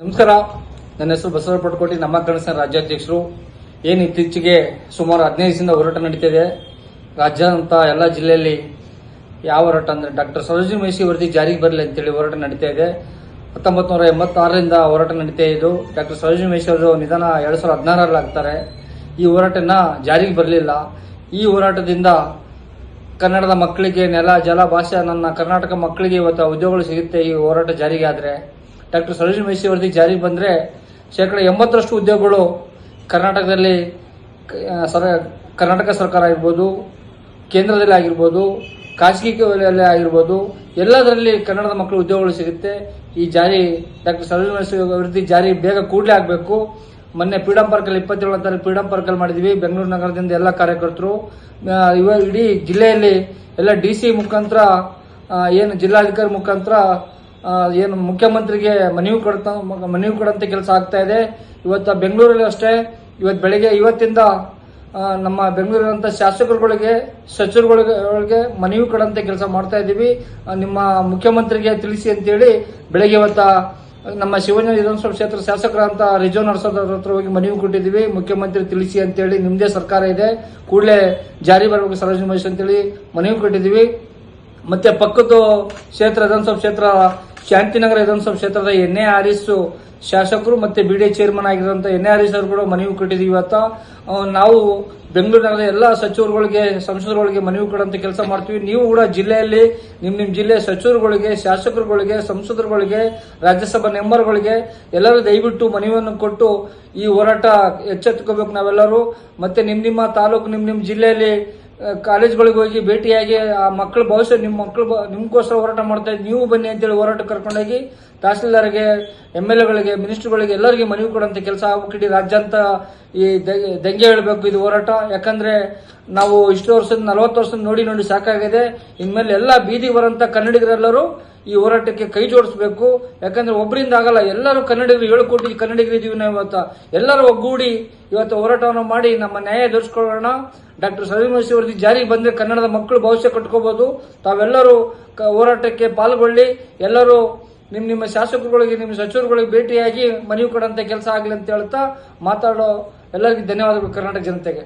ನಮಸ್ಕಾರ. ನನ್ನ ಹೆಸರು ಬಸವರ ಪಟ್ಕೋಟಿ, ನಮ್ಮ ಕಾಂಗ್ರೆಸ್ನ ರಾಜ್ಯಾಧ್ಯಕ್ಷರು. ಏನು ಇತ್ತೀಚೆಗೆ ಸುಮಾರು ಹದಿನೈದು ದಿನದ ಹೋರಾಟ ನಡೀತಿದೆ. ರಾಜ್ಯಾದ್ಯಂತ ಎಲ್ಲ ಜಿಲ್ಲೆಯಲ್ಲಿ ಯಾವ ಹೋರಾಟ ಅಂದರೆ ಡಾಕ್ಟರ್ ಸರೋಜಿನಿ ಮೈಸಿ ವರದಿ ಜಾರಿಗೆ ಬರಲಿ ಅಂತೇಳಿ ಹೋರಾಟ ನಡೀತಾ ಇದೆ. ಹತ್ತೊಂಬತ್ತು ನೂರ ಎಂಬತ್ತಾರರಿಂದ ಹೋರಾಟ ನಡೀತಾ ಇದ್ದು ಡಾಕ್ಟರ್ ಸರೋಜಿನಿ ಮೈಸಿ ಅವರು ನಿಧನ ಎರಡು ಸಾವಿರದ ಹದಿನಾರರಲ್ಲಿ ಆಗ್ತಾರೆ. ಈ ಹೋರಾಟನ ಜಾರಿಗೆ ಬರಲಿಲ್ಲ. ಈ ಹೋರಾಟದಿಂದ ಕನ್ನಡದ ಮಕ್ಕಳಿಗೆ ನೆಲ, ಜಲ, ಭಾಷೆ, ನನ್ನ ಕರ್ನಾಟಕ ಮಕ್ಕಳಿಗೆ ಇವತ್ತು ಉದ್ಯೋಗಗಳು ಸಿಗುತ್ತೆ. ಈ ಹೋರಾಟ ಜಾರಿಗೆ ಆದರೆ ಡಾಕ್ಟರ್ ಸರೋಜಿನಿ ಮೈಸಿ ವರದಿ ಜಾರಿಗೆ ಬಂದರೆ ಶೇಕಡ ಎಂಬತ್ತರಷ್ಟು ಉದ್ಯೋಗಗಳು ಕರ್ನಾಟಕದಲ್ಲಿ ಸರ, ಕರ್ನಾಟಕ ಸರ್ಕಾರ ಆಗಿರ್ಬೋದು, ಕೇಂದ್ರದಲ್ಲಿ ಆಗಿರ್ಬೋದು ಖಾಸಗಿ ವಲಯದಲ್ಲಿ ಆಗಿರ್ಬೋದು, ಎಲ್ಲದರಲ್ಲಿ ಕನ್ನಡದ ಮಕ್ಕಳು ಉದ್ಯೋಗಗಳು ಸಿಗುತ್ತೆ. ಈ ಜಾರಿ ಡಾಕ್ಟರ್ ಸರೋಜಿನಿ ಮೈಸಿ ವರದಿ ಜಾರಿ ಬೇಗ ಕೂಡಲೇ ಆಗಬೇಕು. ಮೊನ್ನೆ ಫ್ರೀಡಂ ಪಾರ್ಕಲ್ಲಿ ಇಪ್ಪತ್ತೇಳನೇ ತಾರೀಕು ಫ್ರೀಡಂ ಪಾರ್ಕಲ್ಲಿ ಮಾಡಿದ್ವಿ. ಬೆಂಗಳೂರು ನಗರದಿಂದ ಎಲ್ಲ ಕಾರ್ಯಕರ್ತರು ಇವಾಗ ಇವ ಇಡೀ ಜಿಲ್ಲೆಯಲ್ಲಿ ಎಲ್ಲ ಡಿ ಸಿ ಮುಖಾಂತರ ಏನು ಜಿಲ್ಲಾಧಿಕಾರಿ ಮುಖಾಂತರ ಏನು ಮುಖ್ಯಮಂತ್ರಿಗೆ ಮನವಿ ಕೊಡ್ತ ಮನವಿ ಕೊಡಂತ ಕೆಲಸ ಆಗ್ತಾ ಇದೆ. ಇವತ್ತು ಬೆಂಗಳೂರಲ್ಲಿ ಅಷ್ಟೇ. ಇವತ್ತು ಬೆಳಿಗ್ಗೆ ಇವತ್ತಿಂದ ನಮ್ಮ ಬೆಂಗಳೂರಿನಂಥ ಶಾಸಕರುಗಳಿಗೆ, ಸಚಿವರುಗಳಿಗೆ ಮನವಿ ಕೊಡಂತ ಕೆಲಸ ಮಾಡ್ತಾ ಇದ್ದೀವಿ ನಿಮ್ಮ ಮುಖ್ಯಮಂತ್ರಿಗೆ ತಿಳಿಸಿ ಅಂತೇಳಿ ಬೆಳಗ್ಗೆ ಇವತ್ತು, ನಮ್ಮ ಶಿವನ ವಿಧಾನಸಭಾ ಕ್ಷೇತ್ರ ಶಾಸಕರಂತ ರಿಜೋ ನರಸೋದ್ರ ಹತ್ರ ಹೋಗಿ ಮನವಿ ಕೊಟ್ಟಿದ್ದೀವಿ ಮುಖ್ಯಮಂತ್ರಿ ತಿಳಿಸಿ ಅಂತೇಳಿ ನಿಮ್ಮದೇ ಸರ್ಕಾರ ಇದೆ. ಕೂಡಲೇ ಜಾರಿ ಬರಬೇಕು ಸರೋಜ ಮಹೇಶ್ ಅಂತೇಳಿ ಮನವಿ ಕೊಟ್ಟಿದ್ದೀವಿ ಮತ್ತೆ ಪಕ್ಕದ ಕ್ಷೇತ್ರ, ವಿಧಾನಸಭಾ ಕ್ಷೇತ್ರ ಶಾಂತಿನಗರ ವಿಧಾನಸಭಾ ಕ್ಷೇತ್ರದ ಎನ್ ಎ ಶಾಸಕರು ಮತ್ತೆ ಬಿ ಡಿ ಚೇರ್ಮನ್ ಆಗಿರುವಂಥ ಎನ್ ಎ ಆರಿಸ್ ಅವರು ಕೂಡ ಮನವಿ ಕೊಟ್ಟಿದ್ದೀವಿ. ಇವತ್ತು ನಾವು ಬೆಂಗಳೂರಿನ ಎಲ್ಲ ಸಚಿವರುಗಳಿಗೆ, ಸಂಸದರುಗಳಿಗೆ ಮನವಿ ಕೊಡುವಂತ ಕೆಲಸ ಮಾಡ್ತೀವಿ. ನೀವು ಕೂಡ ಜಿಲ್ಲೆಯಲ್ಲಿ, ನಿಮ್ ನಿಮ್ ಜಿಲ್ಲೆಯ ಸಚಿವರುಗಳಿಗೆ, ಶಾಸಕರುಗಳಿಗೆ, ಸಂಸದರುಗಳಿಗೆ, ರಾಜ್ಯಸಭಾ ಮೆಂಬರ್ಗಳಿಗೆ ಎಲ್ಲರೂ ದಯವಿಟ್ಟು ಮನವಿಯನ್ನು ಕೊಟ್ಟು ಈ ಹೋರಾಟ ಎಚ್ಚೆತ್ತುಕೋಬೇಕು ನಾವೆಲ್ಲರೂ. ಮತ್ತೆ ನಿಮ್ ನಿಮ್ಮ ತಾಲೂಕು, ನಿಮ್ ನಿಮ್ ಜಿಲ್ಲೆಯಲ್ಲಿ ಕಾಲೇಜ್ಗಳಿಗೆ ಹೋಗಿ ಭೇಟಿಯಾಗಿ, ಆ ಮಕ್ಕಳ ಭವಿಷ್ಯ ನಿಮ್ಮ ಮಕ್ಕಳು ನಿಮ್ಗೋಸ್ಕರ ಹೋರಾಟ ಮಾಡ್ತಾ ಇದ್ದೀವಿ ನೀವು ಬನ್ನಿ ಅಂತೇಳಿ ಹೋರಾಟ ಕರ್ಕೊಂಡೋಗಿ, ತಹಸೀಲ್ದಾರ್ಗೆ, ಎಂ ಎಲ್ ಎಗಳಿಗೆ, ಮಿನಿಸ್ಟರ್ಗಳಿಗೆ ಎಲ್ಲರಿಗೆ ಮನವಿ ಕೊಡುವಂಥ ಕೆಲಸ ಆಗ್ಬಿಟ್ಟು ರಾಜ್ಯಾಂತ ಈ ದಂಗೆ ಹೇಳಬೇಕು ಇದು ಹೋರಾಟ. ಯಾಕಂದ್ರೆ ನಾವು ಇಷ್ಟು ವರ್ಷದ, ನಲವತ್ತು ವರ್ಷದ ನೋಡಿ ನೋಡಿ ಸಾಕಾಗಿದೆ. ಇನ್ಮೇಲೆ ಎಲ್ಲ ಬೀದಿಗೆ ಬರೋಂಥ ಕನ್ನಡಿಗರೆಲ್ಲರೂ ಈ ಹೋರಾಟಕ್ಕೆ ಕೈ ಜೋಡಿಸ್ಬೇಕು. ಯಾಕಂದ್ರೆ ಒಬ್ಬರಿಂದ ಆಗಲ್ಲ, ಎಲ್ಲರೂ ಕನ್ನಡಿಗರು ಏಳು ಕೋಟಿ ಕನ್ನಡಿಗರು ಇದೀವಿ ನಾವು ಇವತ್ತು. ಎಲ್ಲರೂ ಒಗ್ಗೂಡಿ ಇವತ್ತು ಹೋರಾಟವನ್ನು ಮಾಡಿ ನಮ್ಮ ನ್ಯಾಯ ದೊರಕಿಸ್ಕೊಳ್ಳೋಣ ಡಾಕ್ಟರ್ ಸಲೀಮಸಿ ವರದಿ ಜಾರಿಗೆ ಬಂದ್ರೆ ಕನ್ನಡದ ಮಕ್ಕಳು ಭವಿಷ್ಯ ಕಟ್ಕೋಬಹುದು ತಾವೆಲ್ಲರೂ ಹೋರಾಟಕ್ಕೆ ಪಾಲ್ಗೊಳ್ಳಿ. ಎಲ್ಲರೂ ನಿಮ್ ನಿಮ್ಮ ಶಾಸಕರುಗಳಿಗೆ, ನಿಮ್ಮ ಸಚಿವರುಗಳಿಗೆ ಭೇಟಿಯಾಗಿ ಮನವಿ ಕೊಡಂತ ಕೆಲಸ ಆಗಲಿ ಅಂತ ಹೇಳ್ತಾ ಮಾತಾಡೋ ಎಲ್ಲರಿಗೂ ಧನ್ಯವಾದಗಳು ಕರ್ನಾಟಕ ಜನತೆಗೆ.